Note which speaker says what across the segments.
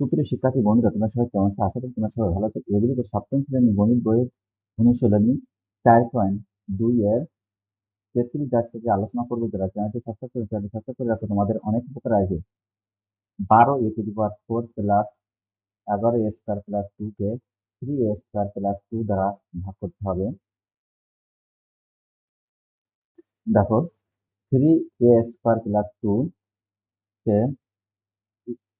Speaker 1: সুপ্রিয় শিক্ষার্থী, বন্ধুরা, তোমরা সবাই কেমন আছো? আশা করি তোমরা সবাই ভালো আছো। এগুলিতে সপ্তম শ্রেণি গণিত বইয়ের অনুশীলনী চার পয়েন্ট দুই এর তেত্রিশ দাগ থেকে আলোচনা করব। যারা চ্যানেলটি সাবস্ক্রাইব করে চ্যানেলটি সাবস্ক্রাইব করে রাখো। তোমাদের অনেক উপকার আসবে। বারো a to the power four plus এগারো এ square plus two K three a square plus two দ্বারা ভাগ করতে হবে। দেখো three a square plus two কে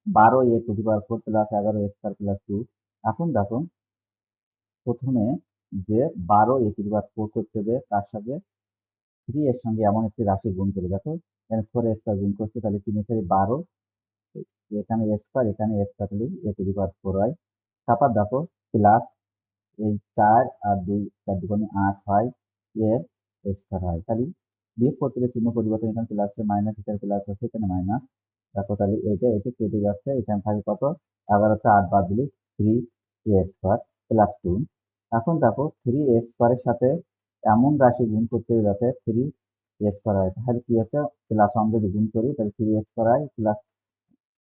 Speaker 1: বারো a to the power four plus এগারো এ স্কোয়ার প্লাস টু এখন দেখো প্রথমে যে বারো এ টু দি পাওয়ার ফোর করতে হবে তার সাথে থ্রি এর সঙ্গে এমন একটি রাশি গুণ করে। দেখো, এখানে ফোর এ স্কোয়ার গুণ করছে, তাহলে তিন চারি বারো, এখানে এ স্কোয়ার এখানে এ স্কোয়ার তাহলে এ টু দি পাওয়ার ফোর হয়। তারপর দেখো প্লাস এই চার আর দুই, চার দুগুণে আট হয়, এ স্কোয়ার হয়। তাহলে বিয়োগ করতে চিহ্ন পরিবর্তন এখানে প্লাস মাইনাস এখানে প্লাস হচ্ছে এখানে মাইনাস দেখো তাহলে এইটা এটা কেটে যাচ্ছে, এখানে থাকে কত? এগারোটা আট বাদ দিলে three a square plus two এখন দেখো থ্রি এ স্কোয়ারের সাথে এমন রাশি গুণ করতে হবে যাতে থ্রি এ স্কোয়ার হয়। তাহলে কি হচ্ছে? প্লাস ওয়ান যদি গুণ করি, তাহলে থ্রি এ স্কোয়ার হয় প্লাস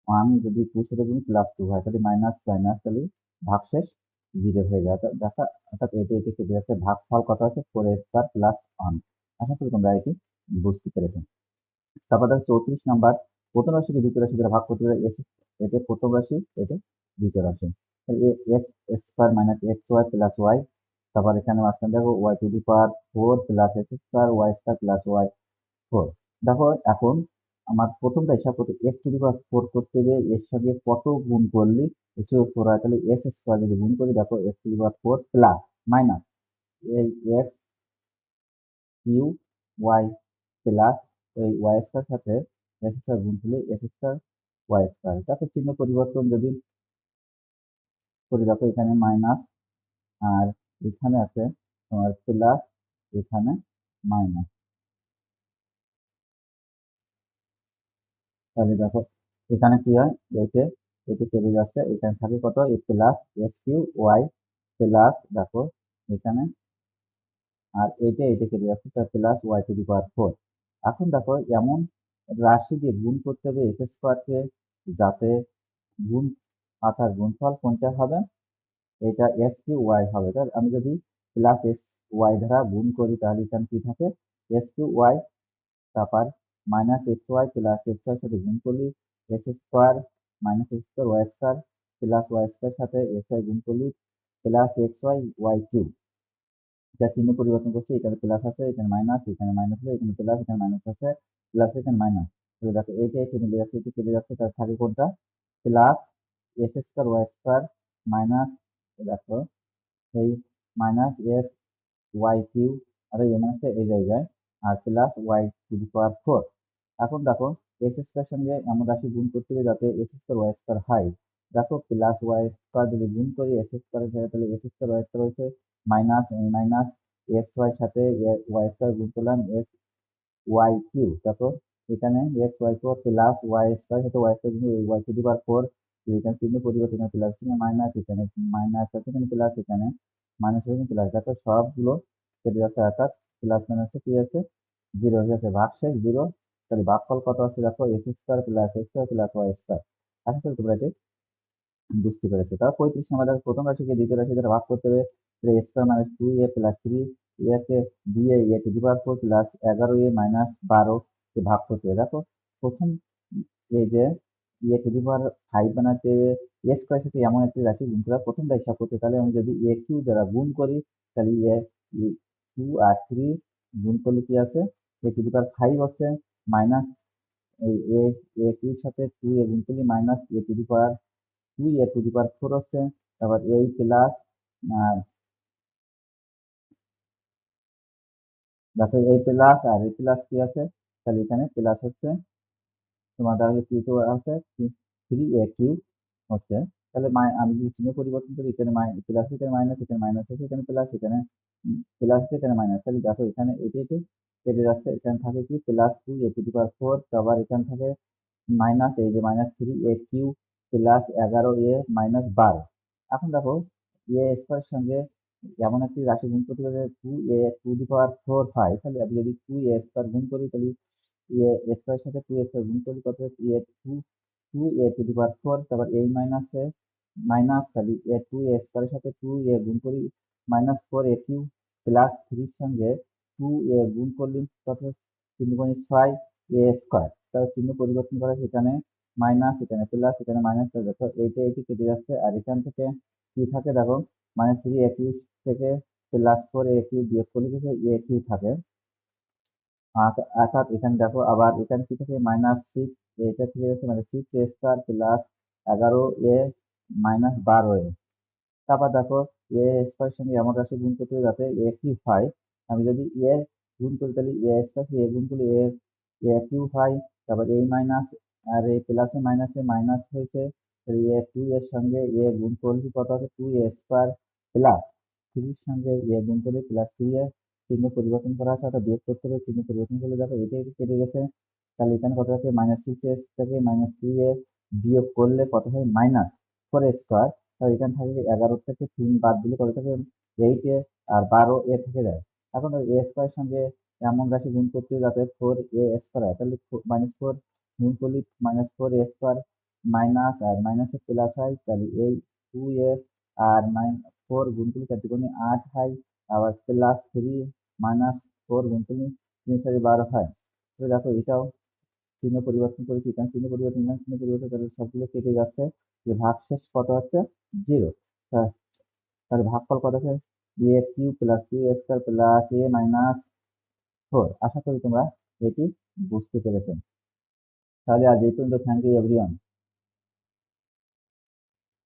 Speaker 1: ওয়ান যদি টু সাথে গুণ প্লাস টু হয়, তাহলে মাইনাস মাইনাস তাহলে ভাগশেষ জিরো হয়ে যায়। দেখা, অর্থাৎ এটা এটি কেটে যাচ্ছে, ভাগফল কত আছে four a square plus one আশা করি তোমরা এটি বুঝতে পেরেছ। তারপর দেখো চৌত্রিশ নাম্বার প্রথম রাশিকে দ্বিতীয় রাশি দ্বারা ভাগ করতে গেলে এস এটা প্রথম রাশি এটা দ্বিতীয় রাশি। X square minus x y plus y তারপর এখানে মাঝখানে দেখো y to the power four plus x square y square plus y four দেখো এখন আমার প্রথমটা হিসাব করতে x to the power four করতে হবে এর সঙ্গে কত গুণ করলে? এক্স ফোর হয় তাহলে এক্স স্কোয়ার যদি গুণ করি, দেখো x to the power four plus minus এই এক্স কিউ ওয়াই প্লাস এই ওয়াই স্কোয়ার সাথে এক্স স্কোয়ার গুণ করলে এক্স স্কোয়ার ওয়াই স্কোয়ার তারপর চিহ্ন পরিবর্তন যদি করি, দেখো এখানে মাইনাস আর এখানে আছে তোমার প্লাস এখানে মাইনাস তাহলে দেখো এখানে কি হয়? এতে এটি কেটে যাচ্ছে। এখানে থাকে কত? A plus x cube y plus দেখো এখানে। আর এটা এটা কেটে যাচ্ছে। Plus y to the power four এখন দেখো এমন রাশি দিয়ে গুণ করতে হবে এক্স স্কোয়ারকে যাতে গুণ অর্থাৎ গুণফল কোনটা হবে। এটা এস কিউ ওয়াই হবে। তাহলে আমি যদি প্লাস এস ওয়াই দ্বারা গুণ করি, তাহলে এখানে কি থাকে? এস কিউ ওয়াই তারপর minus x y plus x y সাথে গুণ করলি x square minus x square y square plus y square সাথে এক্স ওয়াই গুণ করলি plus x y y cube যা চিহ্ন পরিবর্তন করছে, এখানে প্লাস আছে, এখানে মাইনাস এখানে মাইনাস আছে এখানে প্লাস এখানে মাইনাস আছে। প্লাস এখানে মাইনাস তাহলে দেখো এইটা এখানে মিলে যাচ্ছে এটা কেটে যাচ্ছে তার থাকে কোনটা? Plus x square y square minus দেখো, এই মাইনাস এস ওয়াই কিউ আর এই মাইনাসটা এই জায়গায়, আর plus y to the power four এখন দেখো এস স্কোয়ার সঙ্গে এমন রাশি গুণ করতে হবে যাতে এস স্কোয়ার ওয়াই স্কোয়ার হয় দেখো প্লাস ওয়াই স্কোয়ার যদি গুণ করি এস স্কোয়ারের জায়গায় তাহলে এস স্কোয়ার ওয়াই স্কোয়ার হচ্ছে মাইনাস মাইনাস এক্স ওয়াই সাথে ওয়াই স্কোয়ার গুণ করলাম এক্স ওয়াই কিউ তারপর এখানে x y four plus y square সাথে y square y to the power four এখানে চিহ্ন পরিবর্তন প্লাস এখানে মাইনাস এখানে মাইনাস আছে এখানে প্লাস এখানে মাইনাস এখানে প্লাস দেখো সবগুলো কেটে যাচ্ছে, অর্থাৎ প্লাস কি আছে? জিরো হয়ে যাচ্ছে ভাগশেষ জিরো তাহলে ভাগফল কত আছে দেখো? X square plus x square plus y square আশা করি তোমরা এটি বুঝতে পেরেছ। তারপর পঁয়ত্রিশ দেখো, প্রথম রাশিকে দ্বিতীয় রাশি দ্বারা ভাগ করতে হবে square minus two a plus three একে দিয়ে a to the power four plus এগারো এ মাইনাস বারো কে ভাগ করতে দেখো, প্রথম এই যে এ টু দি পাওয়ার ফাইভ বানাতে এ স্কোয়ার সাথে এমন একটি রাশি গুণ করা, প্রথমটা হিসাব করতে তাহলে আমি যদি এ কিউ দ্বারা গুণ করি, তাহলে এ টু আর থ্রি গুণ করলে কি আছে? A to the power five হচ্ছে মাইনাস এ এ কিউর সাথে টু এ গুণ করলে minus a to the power two a to the power four হচ্ছে তারপর এই প্লাস দেখো এই প্লাস আর এই প্লাস কি আছে? তাহলে এখানে প্লাস হচ্ছে তোমার তাহলে কিউ তো আছে থ্রি এ কিউ হচ্ছে। তাহলে আমি যদি চিহ্ন পরিবর্তন করি, এখানে প্লাস এখানে মাইনাস এখানে মাইনাস আছে, এখানে প্লাস এখানে প্লাস এখানে মাইনাস তাহলে দেখো এখানে এটি এটি কেটে যাচ্ছে। এখানে থাকে কি? Plus two a to power four আবার এখানে থাকে মাইনাস এই যে minus three a cube plus এগারো এ মাইনাস বারো। এখন দেখো এ স্কোয়ারের সঙ্গে এমন একটি রাশি গুণ করতে গেলে two a to the power four হয় তাহলে আমি যদি টু এ স্কোয়ার গুণ করি, তাহলে এ স্কোয়ারের সাথে টু এ স্কোয়ার গুণ করি, কত a two two a to the power four তারপর এই মাইনাসে মাইনাস তাহলে এ টু এ স্কোয়ারের সাথে টু এ গুণ করি minus four a cube plus থ্রির সঙ্গে টু এ গুণ করলে কত তিন গুণে ছয় এ স্কোয়ার তাহলে চিহ্ন পরিবর্তন করে সেখানে মাইনাস এখানে প্লাস এখানে মাইনাস দেখো, এইটা এইটি কেটে যাচ্ছে, আর এখান থেকে কি থাকে দেখো মাইনাস থ্রি এ কিউ থেকে প্লাস ফোর এ কিউ বিয়োগ করলে কিছু এ কিউ থাকে। অর্থাৎ এখানে দেখো, আবার এখানে কি থাকে? মাইনাস সিক্স এটা থেকে যাচ্ছে মানে সিক্স এ স্কোয়ার প্লাস এগারো এ মাইনাস বারো এ তারপর দেখো এ স্কোয়ার সঙ্গে এমন রাশি গুণ করতে যাতে এ কিউ হয়। আমি যদি এ গুণ করি, তাহলে এ স্কোয়ার এ গুণ করলে এ এ কিউ হয়। তারপর এই মাইনাস আর এই প্লাসে মাইনাসে মাইনাস হয়েছে। তাহলে এ টু এর সঙ্গে এ গুণ করলে কত আছে টু এ স্কোয়ার প্লাস থ্রির সঙ্গে গুণ করলে প্লাস থ্রি এ চিহ্ন পরিবর্তন করা আছে অর্থাৎ বিয়োগ করতে হবে, চিহ্ন পরিবর্তন করলে দেখো এটা কেটে গেছে। তাহলে এখানে কত আছে? মাইনাস সিক্স এস থেকে মাইনাস থ্রি এ বিয়োগ করলে কত হয়? মাইনাস ফোর স্কোয়ার তাহলে এখানে থাকে এগারো থেকে তিন, বাদ দিলে কত থাকে এইট এ, আর বারো এ থেকে যায়। এখন এ স্কোয়ার সঙ্গে এমন রাশি গুণ করতে হবে যাতে ফোর এ স্কোয়ার হয়। তাহলে মাইনাস ফোর গুণ করলে minus four a square minus আর মাইনাসে প্লাস হয়। তাহলে এই টু এ আর নাইন গুণ করলে চারটি গুণে আট হয়, আবার প্লাস থ্রি মাইনাস ফোর গুণ করলে তিন চারি বারো হয়। তো দেখো এটাও চিহ্ন পরিবর্তন করেছি। এখানে চিহ্ন পরিবর্তন, এখানে চিহ্ন পরিবর্তন, তাহলে সবগুলো কেটে যাচ্ছে। যে ভাগশেষ কত হচ্ছে? জিরো তাহলে ভাগফল কত আছে a cube plus cube square plus a minus four আশা করি তোমরা এটি বুঝতে পেরেছ। তাহলে আজ এই পর্যন্ত। Thank you everyone